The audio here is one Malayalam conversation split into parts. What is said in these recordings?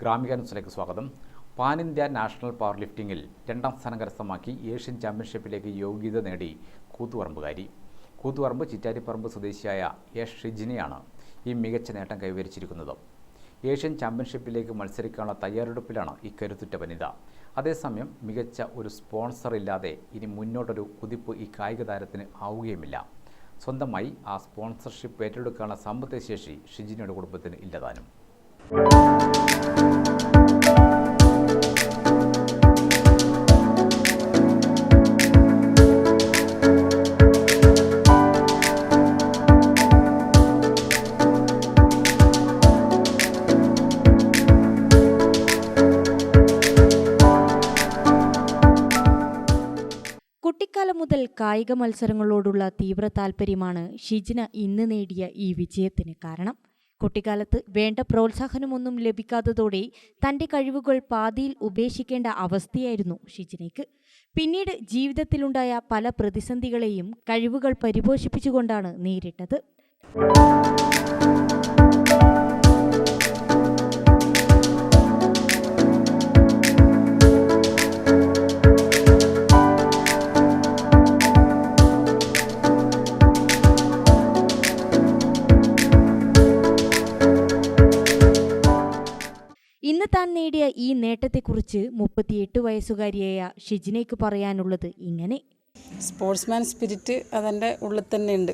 ഗ്രാമിക ന്യൂസിലേക്ക് സ്വാഗതം. പാൻ ഇന്ത്യ നാഷണൽ പവർ ലിഫ്റ്റിംഗിൽ രണ്ടാം സ്ഥാനം കരസ്ഥമാക്കി ഏഷ്യൻ ചാമ്പ്യൻഷിപ്പിലേക്ക് യോഗ്യത നേടി കൂത്തുപറമ്പുകാരി. കൂത്തുപറമ്പ് ചിറ്റാരിപ്പറമ്പ് സ്വദേശിയായ എസ് ഷിജിനെയാണ് ഈ മികച്ച നേട്ടം കൈവരിച്ചിരിക്കുന്നത്. ഏഷ്യൻ ചാമ്പ്യൻഷിപ്പിലേക്ക് മത്സരിക്കാനുള്ള തയ്യാറെടുപ്പിലാണ് ഈ വനിത. അതേസമയം മികച്ച ഒരു സ്പോൺസർ ഇല്ലാതെ ഇനി മുന്നോട്ടൊരു കുതിപ്പ് ഈ കായിക താരത്തിന് ആവുകയുമില്ല. സ്വന്തമായി ആ സ്പോൺസർഷിപ്പ് ഏറ്റെടുക്കാനുള്ള സാമ്പത്തിക ശേഷി ഷിജിനിയുടെ കുടുംബത്തിന് ഇല്ലതാനും മുതൽ കായിക മത്സരങ്ങളോടുള്ള തീവ്ര താല്പര്യമാണ് ഷിജിന ഇന്ന് നേടിയ ഈ വിജയത്തിന് കാരണം. കുട്ടിക്കാലത്ത് വേണ്ട പ്രോത്സാഹനമൊന്നും ലഭിക്കാത്തതോടെ തന്റെ കഴിവുകൾ പാതിയിൽ ഉപേക്ഷിക്കേണ്ട അവസ്ഥയായിരുന്നു ഷിജിനയ്ക്ക്. പിന്നീട് ജീവിതത്തിലുണ്ടായ പല പ്രതിസന്ധികളെയും കഴിവുകൾ പരിപോഷിപ്പിച്ചുകൊണ്ടാണ് നേരിട്ടത്. ഇന്ന് താൻ നേടിയ ഈ നേട്ടത്തെക്കുറിച്ച് മുപ്പത്തിയെട്ട് വയസ്സുകാരിയായ ഷിജിനയ്ക്ക് പറയാനുള്ളത് ഇങ്ങനെ. സ്പോർട്സ്മാൻ സ്പിരിറ്റ് അതെന്റെ ഉള്ളിൽ തന്നെ ഉണ്ട്.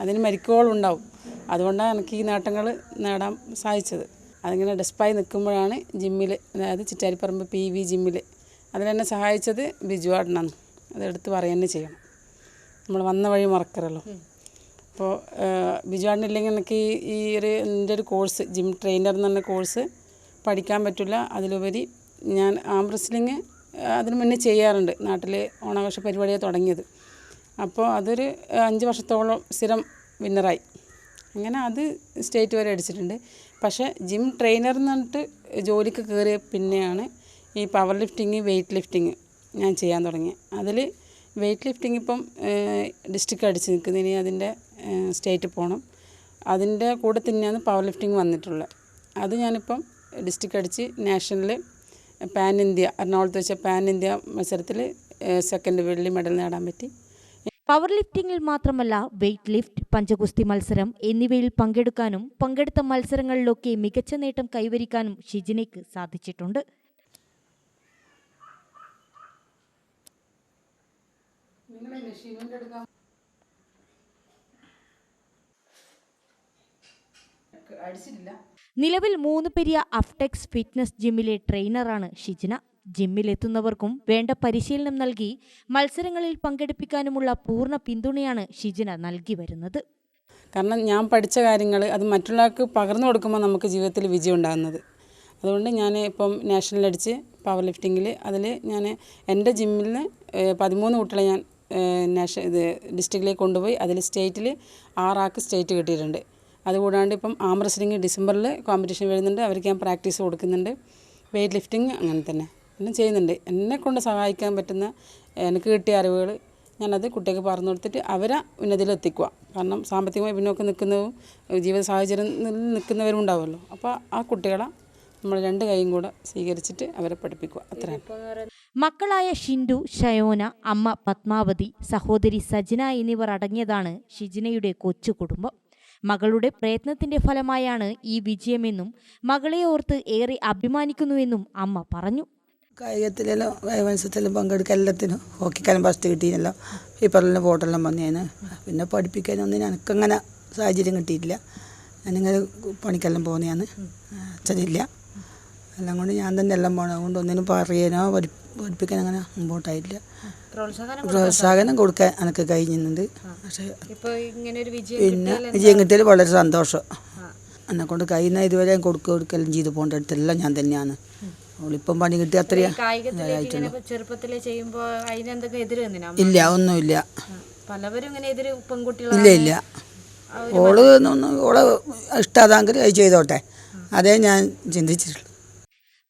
അതിന് മരിക്കോളുണ്ടാവും അതുകൊണ്ടാണ് എനിക്ക് ഈ നേട്ടങ്ങൾ നേടാൻ സാധിച്ചത്. അതിങ്ങനെ ഡെസ്പായി നിൽക്കുമ്പോഴാണ് ജിമ്മിൽ അതായത് ചിറ്റാരിപ്പറമ്പ് പി വി ജിമ്മിൽ. അതിലെന്നെ സഹായിച്ചത് ബിജു ആടനാണ് അതെടുത്ത് പറയുക തന്നെ ചെയ്യണം. നമ്മൾ വന്ന വഴി മറക്കറല്ലോ അപ്പോൾ ബിജു ആടനില്ലെങ്കിൽ എനിക്ക് ഈ- ഈ ഒരു എന്റെ ഒരു കോഴ്സ് ജിം ട്രെയിനർ എന്ന് പറഞ്ഞ കോഴ്സ് പഠിക്കാൻ പറ്റില്ല. അതിലുപരി ഞാൻ ആം റെസ്ലിങ് അതിന് മുന്നേ ചെയ്യാറുണ്ട്. നാട്ടിൽ ഓണാഘോഷ പരിപാടിയാണ് തുടങ്ങിയത്. അപ്പോൾ അതൊരു അഞ്ച് വർഷത്തോളം സ്ഥിരം വിന്നറായി അങ്ങനെ അത് സ്റ്റേറ്റ് വരെ അടിച്ചിട്ടുണ്ട്. പക്ഷേ ജിം ട്രെയിനർ എന്ന് പറഞ്ഞിട്ട് ജോലിക്ക് കയറിയ പിന്നെയാണ് ഈ പവർ ലിഫ്റ്റിങ് വെയിറ്റ് ലിഫ്റ്റിങ് ഞാൻ ചെയ്യാൻ തുടങ്ങി അതിൽ വെയിറ്റ് ലിഫ്റ്റിംഗ് ഇപ്പം ഡിസ്ട്രിക്ട് അടിച്ച് നിൽക്കുന്നത് ഇനി അതിന്റെ സ്റ്റേറ്റ് പോകണം അതിന്റെ കൂടെ തന്നെയാണ് പവർ ലിഫ്റ്റിംഗ് വന്നിട്ടുള്ളത്. അത് ഞാനിപ്പം ഡിസ്ട്രിക്ട് അടിച്ച് നാഷണൽ പാൻ ഇന്ത്യ എറണാകുളത്ത് വെച്ച പാൻ ഇന്ത്യ മത്സരത്തിൽ സെക്കൻഡ് വെള്ളി മെഡൽ നേടാൻ പറ്റി. പവർ ലിഫ്റ്റിംഗിൽ മാത്രമല്ല വെയ്റ്റ് ലിഫ്റ്റ് പഞ്ചഗുസ്തി മത്സരം എന്നിവയിൽ പങ്കെടുക്കാനും പങ്കെടുത്ത മത്സരങ്ങളിലൊക്കെ മികച്ച നേട്ടം കൈവരിക്കാനും ഷിജിനയ്ക്ക് സാധിച്ചിട്ടുണ്ട്. അടിച്ചിട്ടില്ല. നിലവിൽ മൂന്ന് പെരിയ അഫ്ടെക്സ് ഫിറ്റ്നസ് ജിമ്മിലെ ട്രെയിനറാണ് ഷിജിന. ജിമ്മിലെത്തുന്നവർക്കും വേണ്ട പരിശീലനം നൽകി മത്സരങ്ങളിൽ പങ്കെടുപ്പിക്കാനുമുള്ള പൂർണ പിന്തുണയാണ് ഷിജിന നൽകി വരുന്നത്. കാരണം ഞാൻ പഠിച്ച കാര്യങ്ങൾ അത് മറ്റുള്ളവർക്ക് പകർന്നു കൊടുക്കുമ്പോൾ നമുക്ക് ജീവിതത്തിൽ വിജയം ഉണ്ടാകുന്നത്. അതുകൊണ്ട് ഞാൻ ഇപ്പം നാഷണൽ അടിച്ച് പവർ ലിഫ്റ്റിങ്ങിൽ അതിൽ ഞാൻ എന്റെ ജിമ്മിൽ നിന്ന് പതിമൂന്ന് കുട്ടികളെ ഞാൻ നാഷ ഇത് ഡിസ്ട്രിക്റ്റിലേക്ക് കൊണ്ടുപോയി അതിൽ സ്റ്റേറ്റിൽ ആറാൾക്ക് സ്റ്റേറ്റ് കിട്ടിയിട്ടുണ്ട്. അതുകൂടാണ്ട് ഇപ്പം ആം റെസ്ലിംഗ് ഡിസംബറിൽ കോമ്പറ്റീഷൻ വരുന്നുണ്ട്. അവർക്ക് ഞാൻ പ്രാക്ടീസ് കൊടുക്കുന്നുണ്ട്. വെയിറ്റ് ലിഫ്റ്റിംഗ് അങ്ങനെ തന്നെ. എല്ലാം ചെയ്യുന്നുണ്ട്. എന്നെ കൊണ്ട് സഹായിക്കാൻ പറ്റുന്ന എനിക്ക് കിട്ടിയ അറിവുകൾ ഞാനത് കുട്ടികൾക്ക് പറഞ്ഞു കൊടുത്തിട്ട് അവരെ ഉന്നതിയിലെത്തിക്കുക കാരണം സാമ്പത്തികമായി പിന്നോക്കം നിൽക്കുന്നതും ജീവിത സാഹചര്യം നിൽക്കുന്നവരും ഉണ്ടാവുമല്ലോ. അപ്പോൾ ആ കുട്ടികളെ നമ്മൾ രണ്ട് കൈയും കൂടെ സ്വീകരിച്ചിട്ട് അവരെ പഠിപ്പിക്കുക. അത്ര മക്കളായ ഷിൻഡു ഷയോന അമ്മ പത്മാവതി സഹോദരി സജന എന്നിവർ അടങ്ങിയതാണ് ഷിജിനയുടെ കൊച്ചു കുടുംബം. മകളുടെ പ്രയത്നത്തിന്റെ ഫലമായാണ് ഈ വിജയമെന്നും മകളെ ഓർത്ത് ഏറെ അഭിമാനിക്കുന്നുവെന്നും അമ്മ പറഞ്ഞു. കായികത്തിലെല്ലാം മത്സരത്തിലും പങ്കെടുക്കാൻ എല്ലാത്തിനും ഹോക്കിക്കാലം ഫസ്റ്റ് കിട്ടിയില്ല പേപ്പറിലും ഫോട്ടെല്ലാം വന്നേന്. പിന്നെ പഠിപ്പിക്കാനൊന്നും എനിക്കങ്ങനെ സാഹചര്യം കിട്ടിയിട്ടില്ല. ഞാനിങ്ങനെ പണിക്കെല്ലാം പോകുന്നതാണ് അച്ഛനില്ല. എല്ലാം കൊണ്ട് ഞാൻ തന്നെ എല്ലാം പോകണം അതുകൊണ്ട് ഒന്നിനും പറയാനോ പഠി പഠിപ്പിക്കാൻ അങ്ങനെ മുമ്പോട്ടായിട്ടില്ല. പ്രോത്സാഹനം കൊടുക്കാൻ എനിക്ക് കഴിഞ്ഞിട്ടുണ്ട്. പക്ഷേ പിന്നെ വിജയം കിട്ടിയാൽ വളരെ സന്തോഷം. എന്നെ കൊണ്ട് കഴിയുന്ന ഇതുവരെ ഞാൻ കൊടുക്കുക കൊടുക്കലും ചെയ്ത് പോകേണ്ട അടുത്തെല്ലാം ഞാൻ തന്നെയാണ്. അവളിപ്പം പണി കിട്ടി അത്രയാ ഇല്ല ഒന്നുമില്ല. ഇല്ല ഇല്ല. ഓൾ ഓളെ ഇഷ്ടാതാങ്കിൽ അത് ചെയ്തോട്ടെ. അതേ ഞാൻ ചിന്തിച്ചിട്ടുള്ളൂ.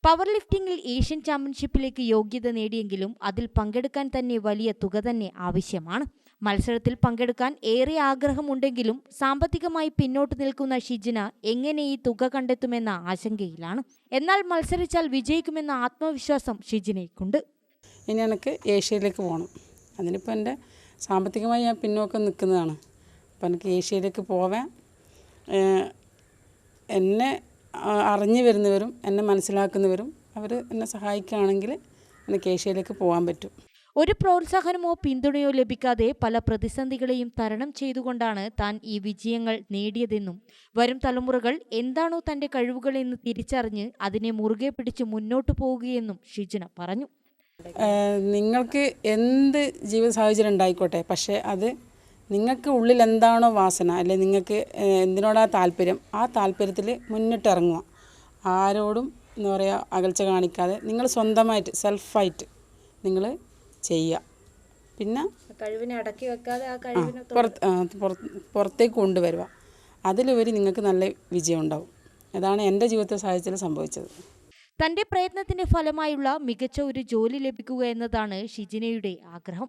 പവർ ലിഫ്റ്റിംഗിൽ ഏഷ്യൻ ചാമ്പ്യൻഷിപ്പിലേക്ക് യോഗ്യത നേടിയെങ്കിലും അതിൽ പങ്കെടുക്കാൻ തന്നെ വലിയ തുക തന്നെ ആവശ്യമാണ്. മത്സരത്തിൽ പങ്കെടുക്കാൻ ഏറെ ആഗ്രഹമുണ്ടെങ്കിലും സാമ്പത്തികമായി പിന്നോട്ട് നിൽക്കുന്ന ഷിജിന എങ്ങനെ ഈ തുക കണ്ടെത്തുമെന്ന ആശങ്കയിലാണ്. എന്നാൽ മത്സരിച്ചാൽ വിജയിക്കുമെന്ന ആത്മവിശ്വാസം ഷിജിനയ്ക്കുണ്ട്. ഇനി എനിക്ക് ഏഷ്യയിലേക്ക് പോകണം അതിനിപ്പോൾ എന്റെ സാമ്പത്തികമായി ഞാൻ പിന്നോക്കം നിൽക്കുന്നതാണ്. അപ്പോൾ എനിക്ക് ഏഷ്യയിലേക്ക് പോവാൻ എന്നെ അറിഞ്ഞു വരുന്നവരും എന്നെ മനസ്സിലാക്കുന്നവരും അവർ എന്നെ സഹായിക്കുകയാണെങ്കിൽ എനിക്ക് ഏഷ്യയിലേക്ക് പോകാൻ പറ്റും. ഒരു പ്രോത്സാഹനമോ പിന്തുണയോ ലഭിക്കാതെ പല പ്രതിസന്ധികളെയും തരണം ചെയ്തുകൊണ്ടാണ് താൻ ഈ വിജയങ്ങൾ നേടിയതെന്നും വരും തലമുറകൾ എന്താണോ തന്റെ കഴിവുകളെന്ന് തിരിച്ചറിഞ്ഞ് അതിനെ മുറുകെ പിടിച്ച് മുന്നോട്ട് പോവുകയെന്നും ഷിജന പറഞ്ഞു. നിങ്ങൾക്ക് എന്ത് ജീവിത സാഹചര്യം ഉണ്ടായിക്കോട്ടെ പക്ഷേ അത് നിങ്ങൾക്ക് ഉള്ളിൽ എന്താണോ വാസന അല്ലെ നിങ്ങൾക്ക് എന്തിനോടാ താല്പര്യം ആ താല്പര്യത്തിൽ മുന്നിട്ടിറങ്ങുക ആരോടും എന്താ പറയുക അകൽച്ച കാണിക്കാതെ നിങ്ങൾ സ്വന്തമായിട്ട് സെൽഫായിട്ട് നിങ്ങൾ ചെയ്യുക. പിന്നെ കഴിവിനെ അടക്കി വെക്കാതെ ആ കഴിവിനെ പുറത്ത് ആ, പുറത്ത് പുറത്തേക്ക് കൊണ്ടുവരിക. അതിലുപരി നിങ്ങൾക്ക് നല്ല വിജയം ഉണ്ടാവും. അതാണ് എന്റെ ജീവിതത്തെ സാഹചര്യത്തിൽ സംഭവിച്ചത്. തന്റെ പ്രയത്നത്തിന്റെ ഫലമായുള്ള മികച്ച ഒരു ജോലി ലഭിക്കുക എന്നതാണ് ഷിജിനയുടെ ആഗ്രഹം.